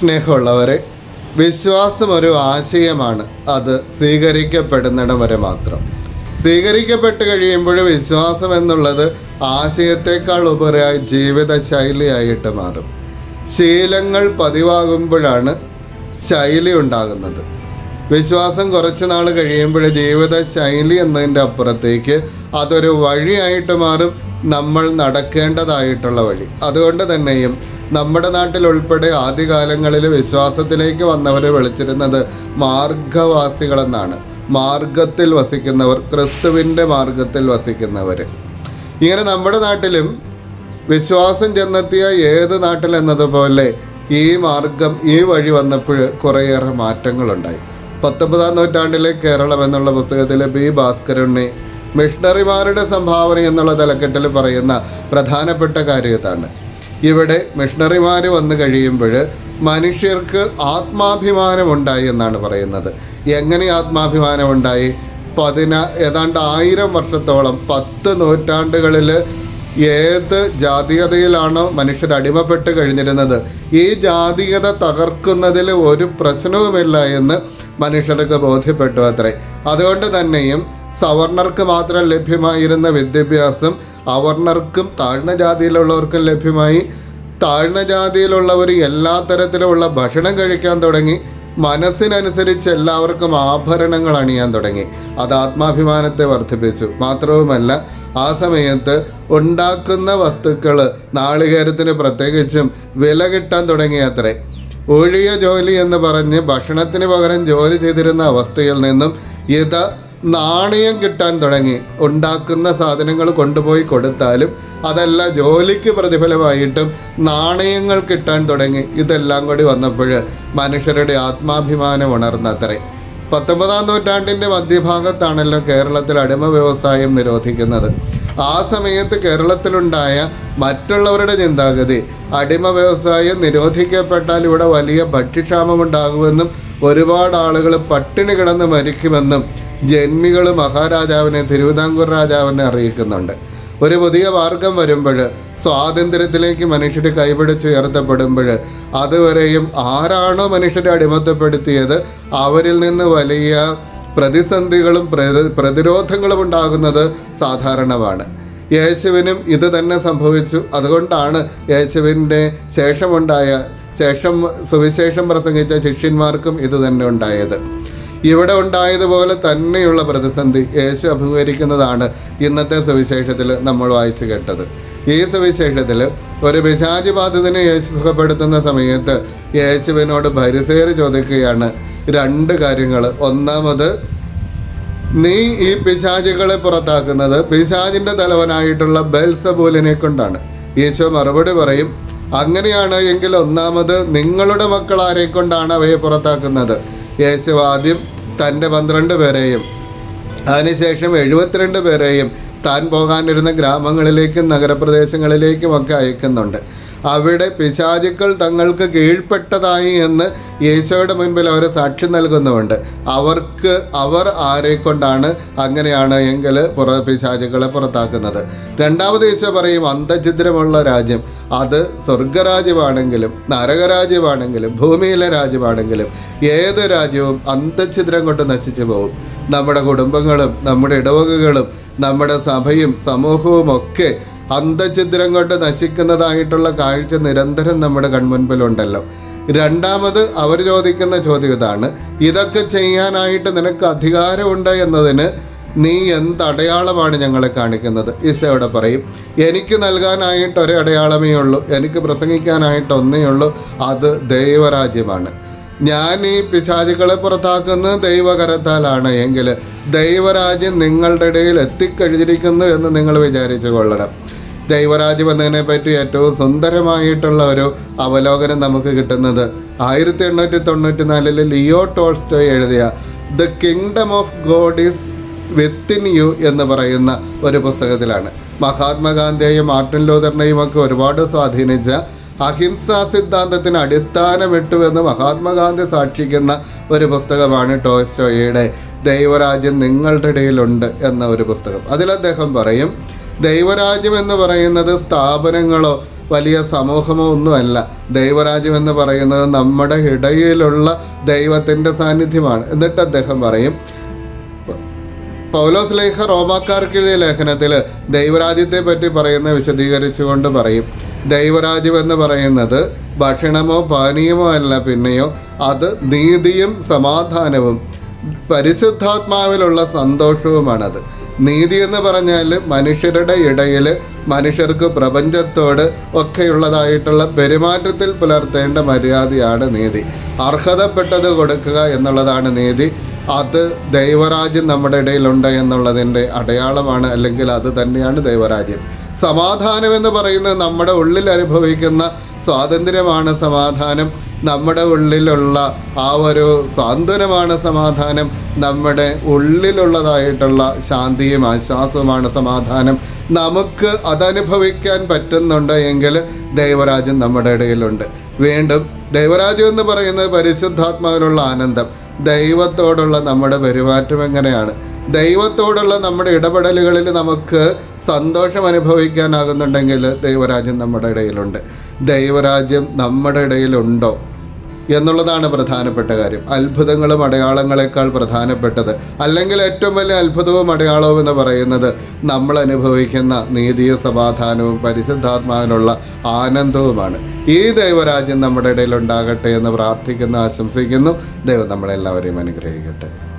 സ്നേഹമുള്ളവരെ വിശ്വാസം ഒരു ആശയമാണ്. അത് സ്വീകരിക്കപ്പെടുന്നിടം വരെ മാത്രം. സ്വീകരിക്കപ്പെട്ട് കഴിയുമ്പോൾ വിശ്വാസം എന്നുള്ളത് ആശയത്തെക്കാൾ ഉപരിയായി ജീവിത ശൈലിയായിട്ട് മാറും. ശീലങ്ങൾ പതിവാകുമ്പോഴാണ് ശൈലി ഉണ്ടാകുന്നത്. വിശ്വാസം കുറച്ച് നാൾ കഴിയുമ്പോൾ ജീവിത ശൈലി എന്നതിന്റെ അപ്പുറത്തേക്ക് അതൊരു വഴിയായിട്ട് മാറും. നമ്മൾ നടക്കേണ്ടതായിട്ടുള്ള വഴി. അതുകൊണ്ട് തന്നെയും നമ്മുടെ നാട്ടിലുൾപ്പെടെ ആദ്യകാലങ്ങളിൽ വിശ്വാസത്തിലേക്ക് വന്നവരെ വിളിച്ചിരുന്നത് മാർഗവാസികളെന്നാണ്. മാർഗത്തിൽ വസിക്കുന്നവർ ക്രിസ്തുവിന്റെ മാർഗത്തിൽ വസിക്കുന്നവർ. ഇങ്ങനെ നമ്മുടെ നാട്ടിലും വിശ്വാസം ചെന്നെത്തിയ ഏത് നാട്ടിലെന്നതുപോലെ ഈ മാർഗം ഈ വഴി വന്നപ്പോൾ കുറേയേറെ മാറ്റങ്ങളുണ്ടായി. പത്തൊമ്പതാം നൂറ്റാണ്ടിലെ കേരളം എന്നുള്ള പുസ്തകത്തിലെ ബി ഭാസ്കരണ്ണി മിഷണറിമാരുടെ സംഭാവന എന്നുള്ള തലക്കെട്ടിൽ പറയുന്ന പ്രധാനപ്പെട്ട കാര്യത്താണ് ഇവിടെ മിഷണറിമാർ വന്നു കഴിയുമ്പോൾ മനുഷ്യർക്ക് ആത്മാഭിമാനമുണ്ടായി എന്നാണ് പറയുന്നത്. എങ്ങനെ ആത്മാഭിമാനമുണ്ടായി? പതിന ഏതാണ്ട് ആയിരം വർഷത്തോളം പത്ത് നൂറ്റാണ്ടുകളിൽ ഏത് ജാതീയതയിലാണ് മനുഷ്യർ അടിമപ്പെട്ട് കഴിഞ്ഞിരുന്നത്? ഈ ജാതീയത തകർക്കുന്നതിൽ ഒരു പ്രശ്നവുമില്ല എന്ന് മനുഷ്യർക്ക് ബോധ്യപ്പെട്ടു അത്രേ. അതുകൊണ്ട് തന്നെയും സവർണർക്ക് മാത്രം ലഭ്യമായിരുന്ന വിദ്യാഭ്യാസം അവർണർക്കും താഴ്ന്ന ജാതിയിലുള്ളവർക്കും ലഭ്യമായി. താഴ്ന്ന ജാതിയിലുള്ളവർ എല്ലാ തരത്തിലുമുള്ള ഭക്ഷണം കഴിക്കാൻ തുടങ്ങി. മനസ്സിനനുസരിച്ച് എല്ലാവർക്കും ആഭരണങ്ങൾ അണിയാൻ തുടങ്ങി. അത് ആത്മാഭിമാനത്തെ വർദ്ധിപ്പിച്ചു. മാത്രവുമല്ല ആ സമയത്ത് ഉണ്ടാക്കുന്ന വസ്തുക്കൾ നാളികേരത്തിന് പ്രത്യേകിച്ചും വില കിട്ടാൻ തുടങ്ങിയത്രേ. ഒഴിയ ജോലി എന്ന് പറഞ്ഞ് ഭക്ഷണത്തിന് പകരം ജോലി ചെയ്തിരുന്ന അവസ്ഥയിൽ നിന്നും ഇത് നാണയം കിട്ടാൻ തുടങ്ങി. ഉണ്ടാക്കുന്ന സാധനങ്ങൾ കൊണ്ടുപോയി കൊടുത്താലും അതല്ല ജോലിക്ക് പ്രതിഫലമായിട്ടും നാണയങ്ങൾ കിട്ടാൻ തുടങ്ങി. ഇതെല്ലാം കൂടി വന്നപ്പോൾ മനുഷ്യരുടെ ആത്മാഭിമാനം ഉണർന്നത്രേ. പത്തൊമ്പതാം നൂറ്റാണ്ടിന്റെ മധ്യഭാഗത്താണല്ലോ കേരളത്തിൽ അടിമ വ്യവസായം നിരോധിക്കുന്നത്. ആ സമയത്ത് കേരളത്തിലുണ്ടായ മറ്റുള്ളവരുടെ ചിന്താഗതി അടിമ വ്യവസായം നിരോധിക്കപ്പെട്ടാൽ ഇവിടെ വലിയ ഭക്ഷ്യക്ഷാമമുണ്ടാകുമെന്നും ഒരുപാട് ആളുകൾ പട്ടിണി കിടന്ന് മരിക്കുമെന്നും ജന്മികൾ മഹാരാജാവിനെ തിരുവിതാംകൂർ രാജാവിനെ അറിയിക്കുന്നുണ്ട്. ഒരു പുതിയ മാർഗം വരുമ്പോൾ സ്വാതന്ത്ര്യത്തിലേക്ക് മനുഷ്യർ കൈപിടിച്ചുയർത്തപ്പെടുമ്പോൾ അതുവരെയും ആരാണോ മനുഷ്യരെ അടിമത്തപ്പെടുത്തിയത് അവരിൽ നിന്ന് വലിയ പ്രതിസന്ധികളും പ്രതി- പ്രതിരോധങ്ങളും ഉണ്ടാകുന്നത് സാധാരണമാണ്. യേശുവിനും ഇത് തന്നെ സംഭവിച്ചു. അതുകൊണ്ടാണ് യേശുവിന്റെ ശേഷമുണ്ടായ ശേഷം സുവിശേഷം പ്രസംഗിച്ച ശിഷ്യന്മാർക്കും ഇത് തന്നെ ഉണ്ടായത്. ഇവിടെ ഉണ്ടായതുപോലെ തന്നെയുള്ള പ്രതിസന്ധി യേശു അഭിമുഖീകരിക്കുന്നതാണ് ഇന്നത്തെ സുവിശേഷത്തിൽ നമ്മൾ വായിച്ചു കേട്ടത്. ഈ സുവിശേഷത്തിൽ ഒരു പിശാചി ബാധിതനെ യേശു സുഖപ്പെടുത്തുന്ന സമയത്ത് യേശുവിനോട് ഭരിസേർ ചോദിക്കുകയാണ് രണ്ട് കാര്യങ്ങൾ. ഒന്നാമത് നീ ഈ പിശാചുകളെ പുറത്താക്കുന്നത് പിശാചിന്റെ തലവനായിട്ടുള്ള ബെൽസബൂലിനെ കൊണ്ടാണ്. യേശു മറുപടി പറയും അങ്ങനെയാണ് എങ്കിൽ ഒന്നാമത് നിങ്ങളുടെ മക്കൾ ആരെ കൊണ്ടാണ് അവയെ പുറത്താക്കുന്നത്? യേശു ആദ്യം തന്റെ പന്ത്രണ്ട് പേരെയും അതിനുശേഷം എഴുപത്തിരണ്ട് പേരെയും താൻ പോകാനിരുന്ന ഗ്രാമങ്ങളിലേക്കും നഗരപ്രദേശങ്ങളിലേക്കും ഒക്കെ അയക്കുന്നുണ്ട്. അവിടെ പിശാചുക്കൾ തങ്ങൾക്ക് കീഴ്പ്പെട്ടതായി എന്ന് യേശോയുടെ മുൻപിൽ അവരെ സാക്ഷി നൽകുന്നുമുണ്ട്. അവർക്ക് അവർ ആരെ കൊണ്ടാണ് അങ്ങനെയാണ് എങ്കിൽ പുറ പിശാചുക്കളെ പുറത്താക്കുന്നത്. രണ്ടാമത് യേശോ പറയും അന്തഛിദ്രമുള്ള രാജ്യം. അത് സ്വർഗരാജ്യമാണെങ്കിലും നരകരാജ്യമാണെങ്കിലും ഭൂമിയിലെ രാജ്യമാണെങ്കിലും ഏത് രാജ്യവും അന്തഛിദ്രം കൊണ്ട് നശിച്ചു പോകും. നമ്മുടെ കുടുംബങ്ങളും നമ്മുടെ ഇടവകകളും നമ്മുടെ സഭയും സമൂഹവും ഒക്കെ അന്തഛിദ്രം കൊണ്ട് നശിക്കുന്നതായിട്ടുള്ള കാഴ്ച നിരന്തരം നമ്മുടെ കൺമുൻപിലുണ്ടല്ലോ. രണ്ടാമത് അവർ ചോദിക്കുന്ന ചോദ്യം ഇതാണ് ഇതൊക്കെ ചെയ്യാനായിട്ട് നിനക്ക് അധികാരമുണ്ട് എന്നതിന് നീ എന്ത് അടയാളമാണ് ഞങ്ങളെ കാണിക്കുന്നത്? ഈശോയോടെ പറയും എനിക്ക് നൽകാനായിട്ട് ഒരു അടയാളമേ ഉള്ളൂ എനിക്ക് പ്രസംഗിക്കാനായിട്ട് ഒന്നേ ഉള്ളൂ അത് ദൈവരാജ്യമാണ്. ഞാൻ ഈ പിശാചുക്കളെ പുറത്താക്കുന്നത് ദൈവകരത്താലാണ് എങ്കിൽ ദൈവരാജ്യം നിങ്ങളുടെ ഇടയിൽ എത്തിക്കഴിഞ്ഞിരിക്കുന്നു എന്ന് നിങ്ങൾ വിചാരിച്ചു കൊള്ളണം. ദൈവരാജ്യം എന്നതിനെ പറ്റി ഏറ്റവും സുന്ദരമായിട്ടുള്ള ഒരു അവലോകനം നമുക്ക് കിട്ടുന്നത് ആയിരത്തി എണ്ണൂറ്റി തൊണ്ണൂറ്റി നാലിൽ ലിയോ ടോൾസ്റ്റോ എഴുതിയ the kingdom of God is within you എന്ന് പറയുന്ന ഒരു പുസ്തകത്തിലാണ്. മഹാത്മാഗാന്ധിയെയും മാർട്ടിൻ ലൂതറിനെയും ഒക്കെ ഒരുപാട് സ്വാധീനിച്ച അഹിംസാ സിദ്ധാന്തത്തിന് അടിസ്ഥാനമിട്ടു എന്ന് മഹാത്മാഗാന്ധി സാക്ഷിക്കുന്ന ഒരു പുസ്തകമാണ് ടോയ്സ്റ്റോയുടെ ദൈവരാജ്യം നിങ്ങളുടെ ഇടയിലുണ്ട് എന്ന ഒരു പുസ്തകം. അതിൽ അദ്ദേഹം പറയും ദൈവരാജ്യം എന്ന് പറയുന്നത് സ്ഥാപനങ്ങളോ വലിയ സമൂഹമോ ഒന്നുമല്ല. ദൈവരാജ്യം എന്ന് പറയുന്നത് നമ്മുടെ ഇടയിലുള്ള ദൈവത്തിന്റെ സാന്നിധ്യമാണ്. എന്നിട്ട് അദ്ദേഹം പറയും പൗലോസ് ലേഖ റോമാക്കാർക്ക് എഴുതിയ ലേഖനത്തിൽ ദൈവരാജ്യത്തെ പറ്റി പറയുന്ന വിശദീകരിച്ചുകൊണ്ട് പറയും. ദൈവരാജ്യം എന്ന് പറയുന്നത് ഭക്ഷണമോ പാനീയമോ അല്ല പിന്നെയോ അത് നീതിയും സമാധാനവും പരിശുദ്ധാത്മാവിലുള്ള സന്തോഷവുമാണത്. നീതി എന്ന് പറഞ്ഞാൽ മനുഷ്യരുടെ ഇടയിൽ മനുഷ്യർക്ക് പ്രപഞ്ചത്തോട് ഒക്കെയുള്ളതായിട്ടുള്ള പെരുമാറ്റത്തിൽ പുലർത്തേണ്ട മര്യാദയാണ് നീതി. അർഹതപ്പെട്ടത് കൊടുക്കുക എന്നുള്ളതാണ് നീതി. അത് ദൈവരാജ്യം നമ്മുടെ ഇടയിലുണ്ട് എന്നുള്ളതിന്റെ അടയാളമാണ് അല്ലെങ്കിൽ അത് തന്നെയാണ് ദൈവരാജ്യം. സമാധാനം എന്ന് പറയുന്നത് നമ്മുടെ ഉള്ളിൽ അനുഭവിക്കുന്ന സ്വാതന്ത്ര്യമാണ് സമാധാനം. നമ്മുടെ ഉള്ളിലുള്ള ആ ഒരു സാന്ത്വനമാണ് സമാധാനം. നമ്മുടെ ഉള്ളിലുള്ളതായിട്ടുള്ള ശാന്തിയും ആശ്വാസവുമാണ് സമാധാനം. നമുക്ക് അതനുഭവിക്കാൻ പറ്റുന്നുണ്ട് എങ്കിൽ ദൈവരാജ്യം നമ്മുടെ ഇടയിലുണ്ട്. വീണ്ടും ദൈവരാജ്യം എന്ന് പറയുന്നത് പരിശുദ്ധാത്മാവിനുള്ള ആനന്ദം. ദൈവത്തോടുള്ള നമ്മുടെ പെരുമാറ്റം എങ്ങനെയാണ്? ദൈവത്തോടുള്ള നമ്മുടെ ഇടപെടലുകളിൽ നമുക്ക് സന്തോഷം അനുഭവിക്കാനാകുന്നുണ്ടെങ്കിൽ ദൈവരാജ്യം നമ്മുടെ ഇടയിലുണ്ട്. ദൈവരാജ്യം നമ്മുടെ ഇടയിലുണ്ടോ? എന്നുള്ളതാണ് പ്രധാനപ്പെട്ട കാര്യം. അത്ഭുതങ്ങളും അടയാളങ്ങളെക്കാൾ പ്രധാനപ്പെട്ടത്. അല്ലെങ്കിൽ ഏറ്റവും വലിയ അത്ഭുതവും അടയാളവും എന്ന് പറയുന്നത് നമ്മൾ അനുഭവിക്കുന്ന നീതിയ സമാധാനവും പരിശുദ്ധാത്മാവിനുള്ള ആനന്ദവുമാണ്. ഈ ദൈവരാജ്യം നമ്മുടെ ഇടയിൽ ഉണ്ടാകട്ടെ എന്ന് പ്രാർത്ഥിക്കുന്നു ആശംസിക്കുന്നു. ദൈവം നമ്മളെല്ലാവരെയും അനുഗ്രഹിക്കട്ടെ.